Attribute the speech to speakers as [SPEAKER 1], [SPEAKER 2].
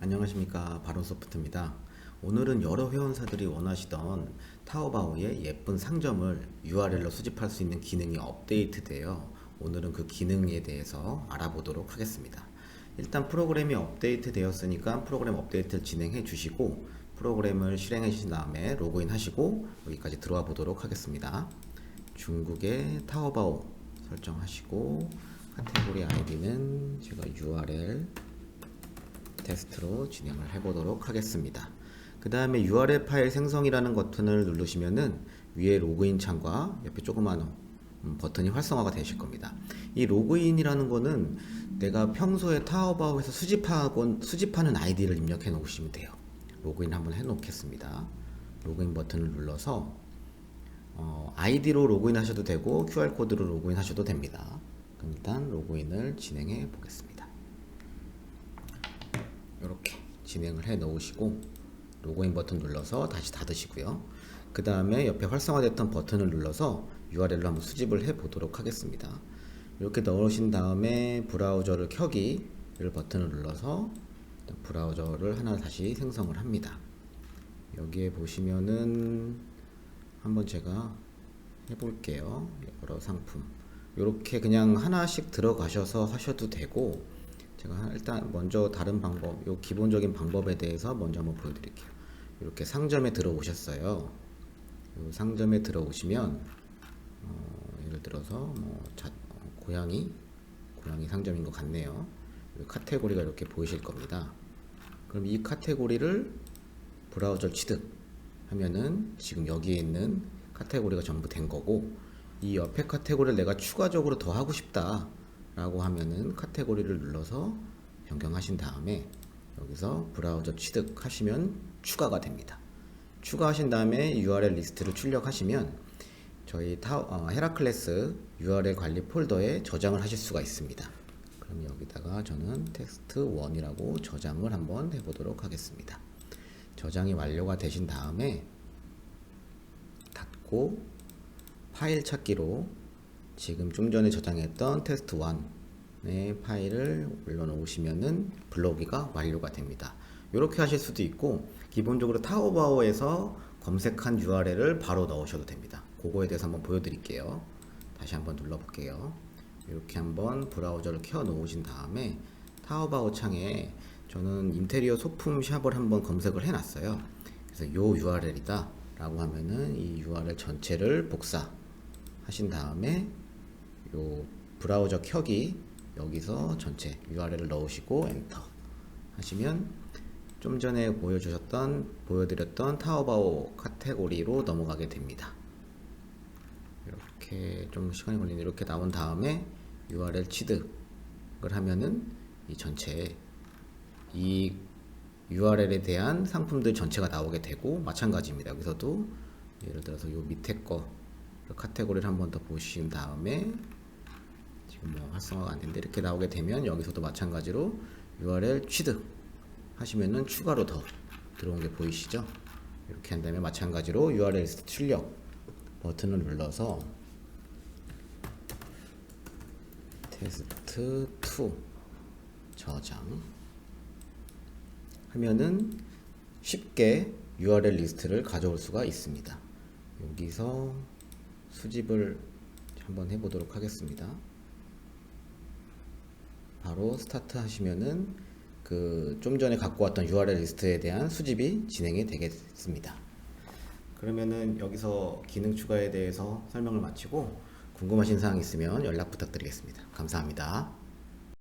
[SPEAKER 1] 안녕하십니까 바론소프트입니다. 오늘은 여러 회원사들이 원하시던 타오바오의 예쁜 상점을 URL로 수집할 수 있는 기능이 업데이트되어 오늘은 그 기능에 대해서 알아보도록 하겠습니다. 일단 프로그램이 업데이트 되었으니까 프로그램 업데이트를 진행해 주시고 프로그램을 실행해 주신 다음에 로그인 하시고 여기까지 들어와 보도록 하겠습니다. 중국의 타오바오 설정하시고 카테고리 아이디는 제가 URL 테스트로 진행을 해보도록 하겠습니다. 그 다음에 URL 파일 생성이라는 버튼을 누르시면은 위에 로그인 창과 옆에 조그마한 음, 버튼이 활성화가 되실 겁니다. 이 로그인이라는 거는 내가 평소에 타오바오에서 수집하곤 수집하는 아이디를 입력해 놓으시면 돼요. 로그인 한번 해 놓겠습니다. 로그인 버튼을 눌러서 어, 아이디로 로그인 하셔도 되고 QR 코드로 로그인 하셔도 됩니다. 그럼 일단 로그인을 진행해 보겠습니다. 이렇게 진행을 해 놓으시고 로그인 버튼 눌러서 다시 닫으시고요. 그 다음에 옆에 활성화됐던 버튼을 눌러서 URL로 한번 수집을 해 보도록 하겠습니다. 이렇게 넣으신 다음에 브라우저를 켜기를 버튼을 눌러서 브라우저를 하나 다시 생성을 합니다. 여기에 보시면은 한번 제가 해볼게요. 여러 상품. 이렇게 그냥 하나씩 들어가셔서 하셔도 되고 제가 일단 먼저 다른 방법, 요 기본적인 방법에 대해서 먼저 한번 보여드릴게요. 이렇게 상점에 들어오셨어요. 요 상점에 들어오시면 어, 예를 들어서 뭐 자, 어, 고양이, 고양이 상점인 것 같네요. 요 카테고리가 이렇게 보이실 겁니다. 그럼 이 카테고리를 브라우저 취득하면은 지금 여기에 있는 카테고리가 전부 된 거고 이 옆에 카테고리를 내가 추가적으로 더 하고 싶다 라고 하면은 카테고리를 눌러서 변경하신 다음에 여기서 브라우저 취득하시면 추가가 됩니다. 추가하신 다음에 URL 리스트를 출력하시면 저희 타, 어, 헤라클레스 URL 관리 폴더에 저장을 하실 수가 있습니다. 그럼 여기다가 저는 텍스트 1이라고 저장을 한번 해보도록 하겠습니다. 저장이 완료가 되신 다음에 닫고 파일 찾기로 지금 좀 전에 저장했던 테스트 1의 파일을 올려놓으시면은 블로기가 완료가 됩니다. 이렇게 하실 수도 있고 기본적으로 타오바오에서 검색한 URL을 바로 넣으셔도 됩니다. 그거에 대해서 한번 보여드릴게요. 다시 한번 눌러볼게요. 이렇게 한번 브라우저를 켜 놓으신 다음에 타오바오 창에 저는 인테리어 소품 샵을 한번 검색을 해놨어요. 그래서 요 URL이다 라고 하면은 이 URL 전체를 복사 하신 다음에 요 브라우저 켜기 여기서 전체 URL을 넣으시고 엔터 하시면 좀 전에 보여주셨던 보여드렸던 타오바오 카테고리로 넘어가게 됩니다. 이렇게 좀 시간이 걸리는 이렇게 나온 다음에 URL 취득을 하면은 이 전체 이 URL에 대한 상품들 전체가 나오게 되고 마찬가지입니다. 여기서도 예를 들어서 요 밑에 거 카테고리를 한 번 더 보신 다음에 활성화가 안 되는데 이렇게 나오게 되면 여기서도 마찬가지로 URL 취득 하시면은 추가로 더 들어온 게 보이시죠? 이렇게 한 다음에 마찬가지로 URL 출력 버튼을 눌러서 테스트 2 저장 하면은 쉽게 URL 리스트를 가져올 수가 있습니다. 여기서 수집을 한번 해보도록 하겠습니다. 바로 스타트 하시면은 그 좀 전에 갖고 왔던 URL 리스트에 대한 수집이 진행이 되겠습니다. 그러면은 여기서 기능 추가에 대해서 설명을 마치고 궁금하신 사항 있으면 연락 부탁드리겠습니다. 감사합니다.